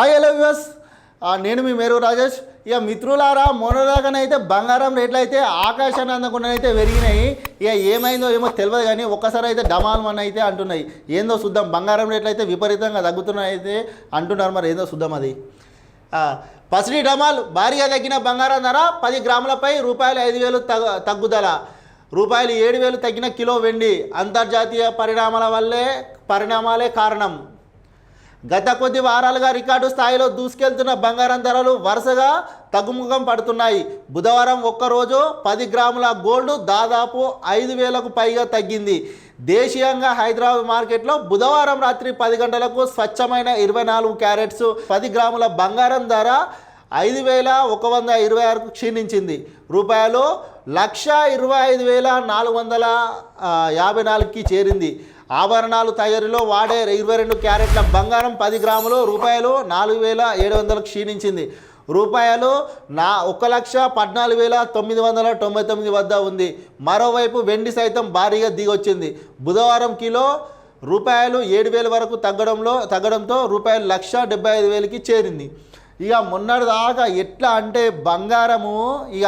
Hi hello views నేను మీ మేరు రాజేష్. ఇక మిత్రులారా మొన్నదాకానైతే బంగారం రేట్లు అయితే ఆకాశాన్ని అందకుండా అయితే పెరిగినాయి. ఇక ఏమైందో ఏమో తెలియదు కానీ ఒక్కసారి అయితే డమాల్ మన అయితే అంటున్నాయి. ఏందో చూద్దాం బంగారం రేట్లు అయితే విపరీతంగా తగ్గుతున్నాయి అయితే అంటున్నారు మరి ఏందో చూద్దాం అది. పసిడి డమాల్ భారీగా తగ్గిన బంగారం ధర పది గ్రాములపై రూపాయలు ఐదు వేలు తగ్గ తగ్గుదల. రూపాయలు ఏడు వేలు తగ్గిన కిలో వెండి. అంతర్జాతీయ పరిణామాల వల్లే పరిణామాలే కారణం. గత కొద్ది వారాలుగా రికార్డు స్థాయిలో దూసుకెళ్తున్న బంగారం ధరలు వరుసగా తగ్గుముఖం పడుతున్నాయి. బుధవారం ఒక్కరోజు పది గ్రాముల గోల్డ్ దాదాపు ఐదు వేలకు పైగా తగ్గింది. దేశీయంగా హైదరాబాద్ మార్కెట్లో బుధవారం రాత్రి పది గంటలకు స్వచ్ఛమైన ఇరవై నాలుగు క్యారెట్స్ పది గ్రాముల బంగారం ధర ఐదు వేల ఒక వంద ఇరవై ఆరుకు క్షీణించింది. రూపాయలు లక్ష ఇరవై ఐదు వేల నాలుగు వందల యాభై నాలుగుకి చేరింది. ఆభరణాలు తయారీలో వాడే ఇరవై రెండు క్యారెట్ల బంగారం పది గ్రాములు రూపాయలు నాలుగు వేల ఏడు వందలకు క్షీణించింది. రూపాయలు నా ఒక లక్ష పద్నాలుగు వేల తొమ్మిది వందల తొంభై తొమ్మిది వద్ద ఉంది. మరోవైపు వెండి సైతం భారీగా దిగొచ్చింది. బుధవారం కిలో రూపాయలు ఏడు వేల వరకు తగ్గడంలో తగ్గడంతో రూపాయలు లక్ష డెబ్బై ఐదు వేలకి చేరింది. ఇక మొన్నటి దాకా ఎట్లా అంటే బంగారము ఇక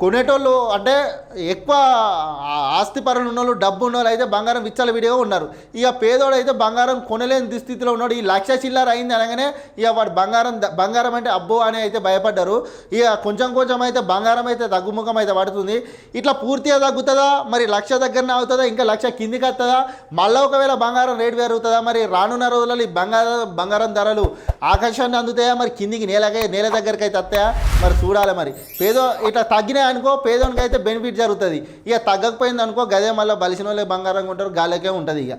కొనేటోళ్ళు అంటే ఎక్కువ ఆ- ఆస్తి పరులు ఉన్నోళ్ళు డబ్బు ఉన్నోళ్ళు అయితే బంగారం విచ్చల విడిగా ఉన్నారు. ఇక పేదోడు అయితే బంగారం కొనలేని దుస్థితిలో ఉన్నాడు. ఈ లక్ష చిల్లర అయింది అనగానే ఇక వాడు బంగారం బంగారం అంటే అబ్బో అని అయితే భయపడ్డారు. ఇక కొంచెం కొంచెం అయితే బంగారం అయితే తగ్గుముఖం అయితే పడుతుంది. ఇట్లా పూర్తిగా తగ్గుతుందా? మరి లక్ష దగ్గరనే అవుతుందా? ఇంకా లక్ష కిందికి వస్తుందా? మళ్ళీ ఒకవేళ బంగారం రేటు పెరుగుతుందా? మరి రానున్న రోజులలో ఈ బంగారం బంగారం ధరలు ఆకాశాన్ని అందుతాయా? మరి కిందికి నేలకే నేల దగ్గరికి అయితే వస్తాయా? మరి చూడాలి మరి. పేదో ఇట్లా తగ్గిన అనుకో పేదోనికి అయితే బెనిఫిట్ జరుగుతుంది. ఇక తగ్గకపోయింది అనుకో గదే మళ్ళీ బలిసిన వాళ్ళే బంగారంగా ఉంటారు గాలికే ఉంటుంది ఇక.